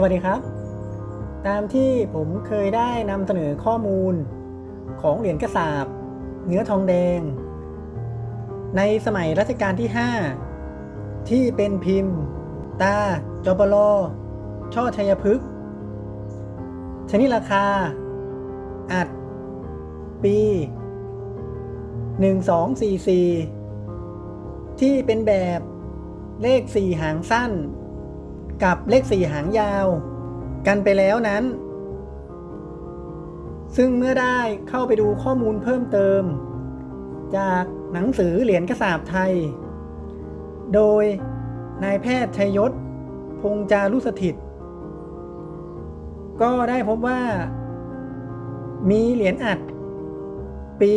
สวัสดีครับ ตามที่ผมเคยได้นำเสนอข้อมูลของเหรียญกระสาบ เนื้อทองแดง ในสมัยรัชกาลที่ 5 ที่เป็นพิมพ์ ตาจปลช่อชัยพฤกษ์ชนิดราคา อัด ปี 1244 ที่เป็นแบบเลข 4 หางสั้น กับเลข4หางยาว กันไปแล้วนั้น ซึ่งเมื่อได้เข้าไปดูข้อมูลเพิ่มเติม จากหนังสือเหรียญกระสาบไทย โดยนายแพทย์ชัยยศ พงจารุสถิต ก็ได้พบว่า มีเหรียญอัด ปี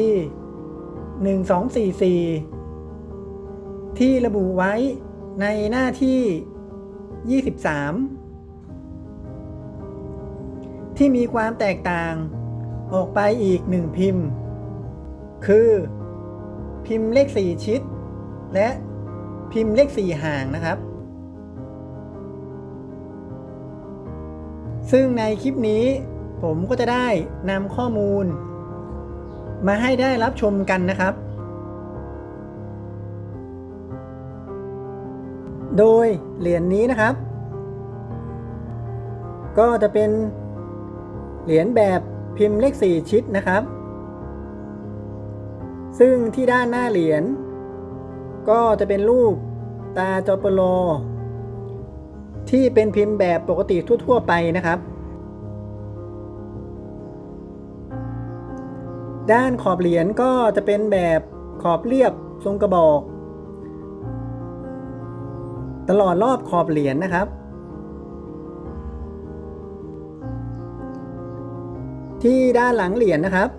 1244 ที่ระบุไว้ในหน้าที่ 23 ที่มีความแตกต่างออกไปอีกหนึ่งพิมพ์ คือ พิมพ์เลข 4 ชิด และพิมพ์เลข 4 ห่างนะครับ ซึ่งในคลิปนี้ผมก็จะได้นำข้อมูล มาให้ได้รับชมกันนะครับ โดยเหรียญนนี้นะครับ ก็จะเป็นเหรียญแบบพิมพ์เลข 4 ชิดนะครับ ซึ่งที่ด้านหน้าเหรียญก็จะเป็นรูปตาจอปลอที่เป็นพิมพ์แบบปกติทั่ว ๆ ไปนะครับ ด้านขอบเหรียญก็จะเป็นแบบขอบเรียบทรงกระบอก ตลอดรอบขอบเหรียญนะครับ ที่ด้านหลังเหรียญนะครับ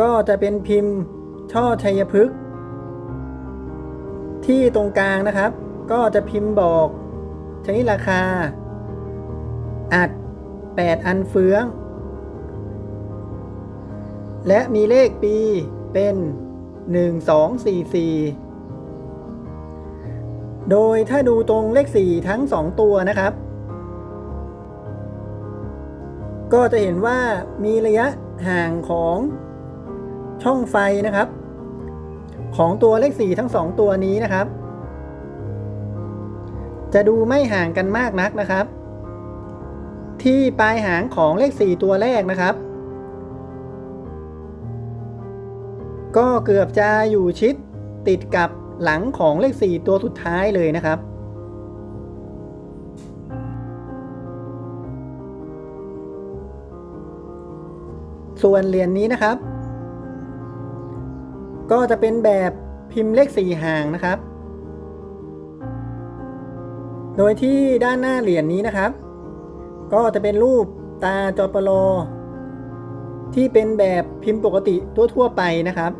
ก็จะเป็นพิมพ์ช่อชัยพฤกษ์ที่ตรงกลางนะครับ ก็จะพิมพ์บอกชนิดราคา อัด 8 อันเฟือง และมีเลขปีเป็น 1244 โดยถ้าดูตรงเลข 4 ทั้ง 2 ตัวนะครับ ก็จะเห็นว่ามีระยะห่างของช่องไฟนะครับ ของตัวเลข 4 ทั้ง 2 ตัวนี้นะครับ จะดูไม่ห่างกันมากนักนะครับ ที่ปลายหางของเลข 4 ตัวแรกนะครับ ก็เกือบจะอยู่ชิดติดกับ หลังของเลข 4 ตัวสุดท้ายเลยนะครับ ส่วนเหรียญนนี้นะครับ ก็จะเป็นแบบพิมพ์เลข 4 ห่างนะครับ โดยที่ด้านหน้าเหรียญนนี้นะครับ ก็จะเป็นรูปตาจอปลอที่เป็นแบบพิมพ์ปกติทั่วๆไปนะครับ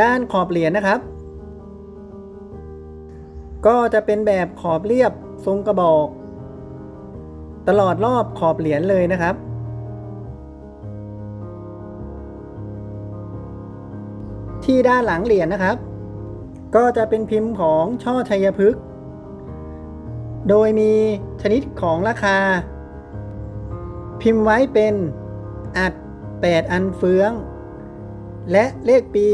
ด้านขอบเหรียญนะครับ ก็จะเป็นแบบขอบเรียบทรงกระบอก ตลอดรอบขอบเหรียญเลยนะครับ ที่ด้านหลังเหรียญนะครับ ก็จะเป็นพิมพ์ของช่อชัยพฤกษ์โดยมีชนิดของราคา พิมพ์ไว้เป็นอัด 8 อันเฟือง และเลขปี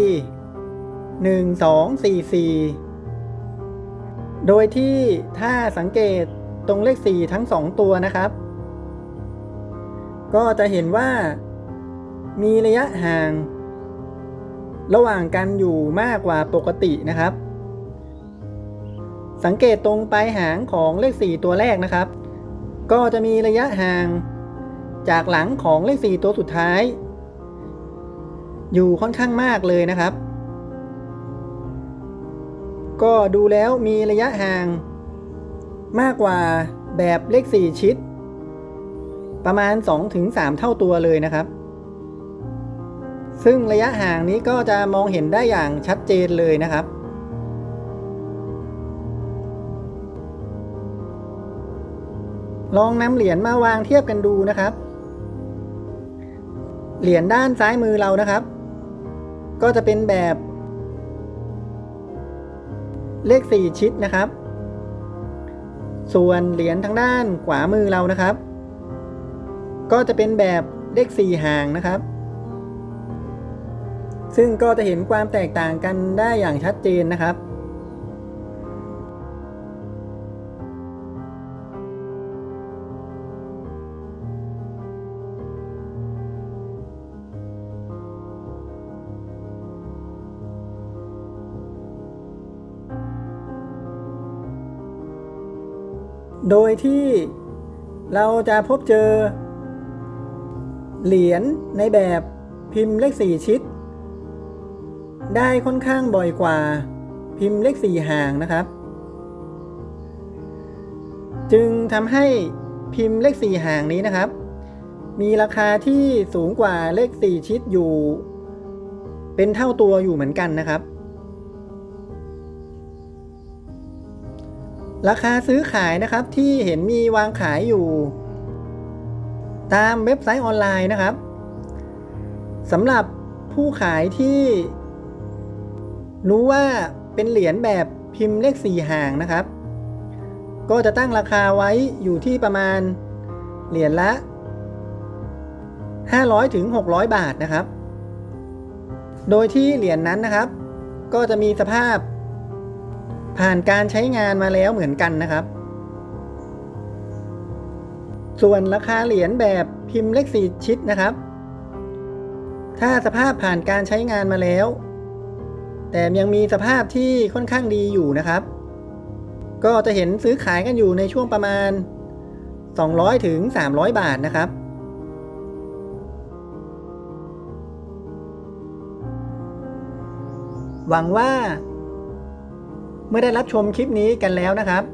1244 โดยที่ถ้าสังเกตตรงเลข 4 ทั้ง 2 ตัวนะครับ ก็จะเห็นว่ามีระยะห่าง ระหว่างกันอยู่มากกว่าปกตินะครับ สังเกตตรงปลายหางของเลข 4 ตัวแรกนะครับ ก็จะมีระยะห่างจากหลังของเลข 4 ตัวสุดท้าย อยู่ค่อนข้างมากเลยนะครับ ก็ดูแล้วมีระยะห่าง มากกว่าแบบเลข 4 ชิด ประมาณ 2-3 เท่าตัวเลยนะครับ ซึ่งระยะห่างนี้ก็จะมองเห็นได้อย่างชัดเจนเลยนะครับลองนำเหรียญมาวางเทียบกันดูนะครับ เหรียญด้านซ้ายมือเรานะครับ ก็จะเป็นแบบ เลข 4 ชิดนะครับ ส่วนเหรียญทางด้านขวามือเรานะครับ ก็จะเป็นแบบเลขสี่หางนะครับ ซึ่งก็จะเห็นความแตกต่างกันได้อย่างชัดเจนนะครับ โดยที่เราจะพบเจอ เหรียญในแบบพิมพ์เลขสี่ชิด ได้ค่อนข้างบ่อยกว่าพิมพ์เลขสี่ห่างนะครับ จึงทำให้พิมพ์เลขสี่ห่างนี้นะครับ มีราคาที่สูงกว่าเลขสี่ชิดอยู่ เป็นเท่าตัวอยู่เหมือนกันนะครับ ราคาซื้อขายนะครับที่เห็นมีวางขายอยู่ ตามเว็บไซต์ออนไลน์นะครับสำหรับผู้ขายที่ รู้ว่าเป็นเหรียญแบบพิมพ์เลขสี่ห่างนะครับ ก็จะตั้งราคาไว้อยู่ที่ประมาณเหรียญละ 500ถึง600 บาทนะครับ โดยที่เหรียญนนั้นนะครับ ก็จะมีสภาพ ผ่านการใช้งานมาแล้วเหมือนกันนะครับ ส่วนราคาเหรียญแบบพิมพ์เลขสี่ชิดนะครับ ถ้าสภาพผ่านการใช้งานมาแล้ว แต่ยังมีสภาพที่ค่อนข้างดีอยู่นะครับ ก็จะเห็นซื้อขายกันอยู่ในช่วงประมาณ 200ถึง300 บาทนะครับหวังว่า เมื่อได้รับชมคลิปนี้กันแล้วนะครับ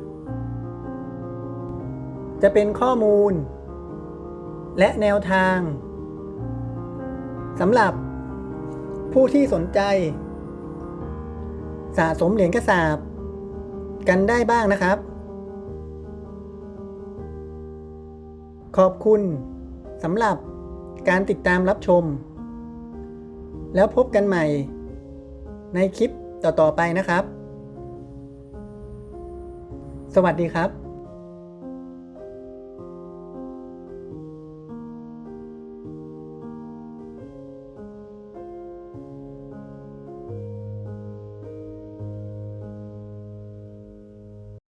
จะเป็นข้อมูล และแนวทางสำหรับผู้ที่สนใจ สะสมเหรียญกระสาบ กันได้บ้างนะครับ ขอบคุณสำหรับการติดตามรับชม แล้วพบกันใหม่ในคลิปต่อ ๆ ไปนะครับ สวัสดีครับ